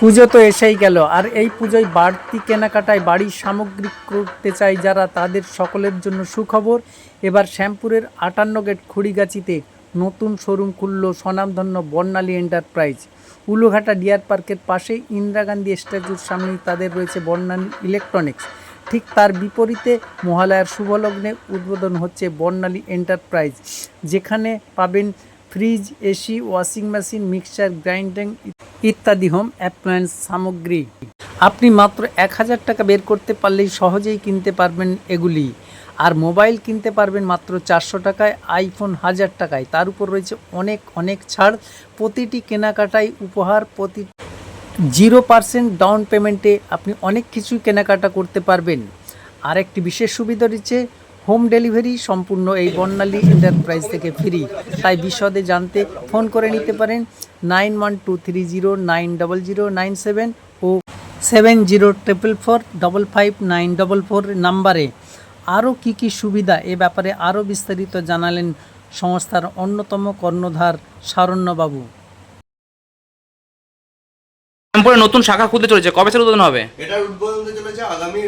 পুজো তো এসেই গেল। আর এই পুজোয় বাড়তি কেনাকাটায় বাড়ির সামগ্রী করতে চাই যারা, তাদের সকলের জন্য সুখবর। এবার শ্যামপুরের আটান্ন গেট খুড়িগাছিতে নতুন শোরুম খুলল স্বনামধন্য বর্ণালী এন্টারপ্রাইজ। উলুঘাটা ডিয়ার পার্কের পাশে ইন্দিরা গান্ধী স্ট্যাচুর সামনেই তাদের রয়েছে বর্ণালী ইলেকট্রনিক্স। ঠিক তার বিপরীতে মহালয়ার শুভলগ্নে উদ্বোধন হচ্ছে বর্ণালী এন্টারপ্রাইজ, যেখানে পাবেন fridge, AC, washing machine, mixer, grinding ইত্যাদি হোম অ্যাপ্লায়েন্স সামগ্রী। আপনি মাত্র এক হাজার টাকা বের করতে পারলেই সহজেই কিনতে পারবেন এগুলি। আর মোবাইল কিনতে পারবেন মাত্র চারশো টাকায়, আইফোন হাজার টাকায়। তার উপর রয়েছে অনেক অনেক ছাড়। প্রতিটি কেনাকাটায় উপহার, প্রতি জিরো পার্সেন্ট ডাউন পেমেন্টে আপনি অনেক কিছুই কেনাকাটা করতে পারবেন। আর একটি বিশেষ সুবিধা রয়েছে হোম ডেলিভারি সম্পূর্ণ এই বর্ণালী এন্টারপ্রাইজ থেকে ফ্রি। তাই বিশদে জানতে ফোন করে নিতে পারেন nine one two three zero nine double zero nine seven ও seven zero triple four double five nine double four নাম্বারে। আরও কী কী সুবিধা এ ব্যাপারে আরও বিস্তারিত জানালেন সংস্থার অন্যতম কর্ণধার সারণ্যবাবু। শ্যামপুরে নতুন শাখা খুলতে চলেছে। কবে থেকে উদ্বোধন হবে? এটার উদ্বোধন হতে চলেছে আগামী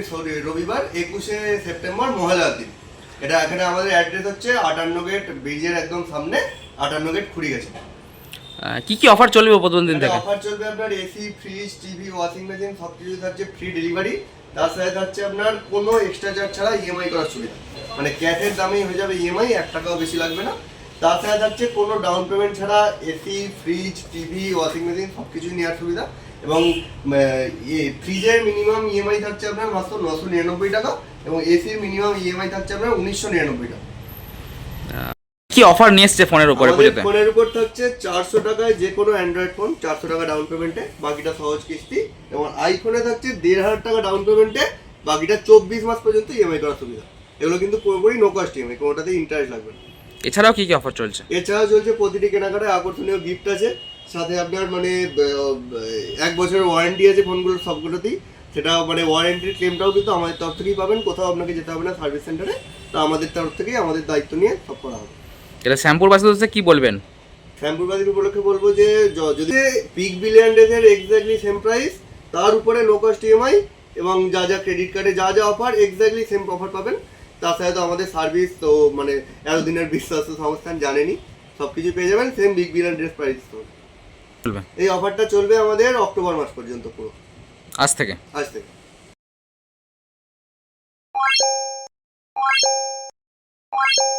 রবিবার একুশে সেপ্টেম্বর মহালয়ার দিন। এটা এখানে আমাদের অ্যাড্রেস হচ্ছে আটান্ন গেট ব্রিজের একদম সামনে আটান্ন গেট খুঁড়ি গেছে। কি কি অফার চলবে উদ্বোধন দিন থেকে? অফার চলবে আপনার AC fridge TV washing machine সব কিছু থাকছে ফ্রি ডেলিভারি তার সাথে থাকছে আপনার কোনো এক্সট্রা চার্জ ছাড়া ইএমআই করার সুবিধা। মানে ক্যাশের দামেই হয়ে যাবে ইএমআই এক টাকাও বেশি লাগবে না। তার সাথে থাকছে কোনো ডাউন পেমেন্ট ছাড়া AC fridge TV washing machine সব কিছুই নেওয়ার সুবিধা। এবং ফ্রিজের মিনিমাম ইএমআই থাকছে আপনার মাত্র নশো নিরানব্বই টাকা এবং এসির মিনিমাম ইএমআই থাকছে আপনার উনিশশো নিরানব্বই টাকা। কি অফার নিয়ে এসছে ফোনের উপরে পুজোতে ফোনের উপর থাকছে চারশো টাকায় যে কোনো অ্যান্ড্রয়েড ফোন চারশো টাকা ডাউন পেমেন্টে বাকিটা সহজ কিস্তি এবং আইফোনে থাকছে দেড় হাজার টাকা ডাউন পেমেন্টে বাকিটা চব্বিশ মাস পর্যন্ত ইএমআই করার সুবিধা। এগুলো কিন্তু পুরোপুরি নো কস্ট ইএমআই কোনোটাতেই ইন্টারেস্ট লাগবে না। এছাড়াও কি কি অফার চলছে? এছাড়াও চলছে প্রতিটি কেনাকাটায় আকর্ষণীয় গিফট আছে। সাথে আপনার মানে এক বছরের ওয়ারেন্টি আছে ফোনগুলোর সবগুলোতেই। সেটা মানে ওয়ারেন্টির ক্লেমটাও কিন্তু আমাদের তরফ থেকেই পাবেন কোথাও আপনাকে যেতে হবে না সার্ভিস সেন্টারে তো আমাদের তরফ থেকেই আমাদের দায়িত্ব নিয়ে সব করা হবে। এটা শ্যামপুর বাসে হচ্ছে কি বলবেন? শ্যাম্পুর বাজার উপলক্ষে বলব যে যদি পিক বিলিয়ন ডেজের এক্স্যাক্টলি সেম প্রাইস তার উপরে লো কস্ট ইএমআই এবং যা যা ক্রেডিট কার্ডে যা যা অফার এক্স্যাক্টলি সেম অফার পাবেন। তার সাথে তো আমাদের সার্ভিস তো মানে এতদিনের বিশ্বস্ত সংস্থান জানেনি সব কিছু পেয়ে যাবেন same big billion days price তো। চলবে। এই অফারটা চলবে আমাদের অক্টোবর মাস পর্যন্ত পুরো। আজ থেকে? আজ থেকে। Thank you.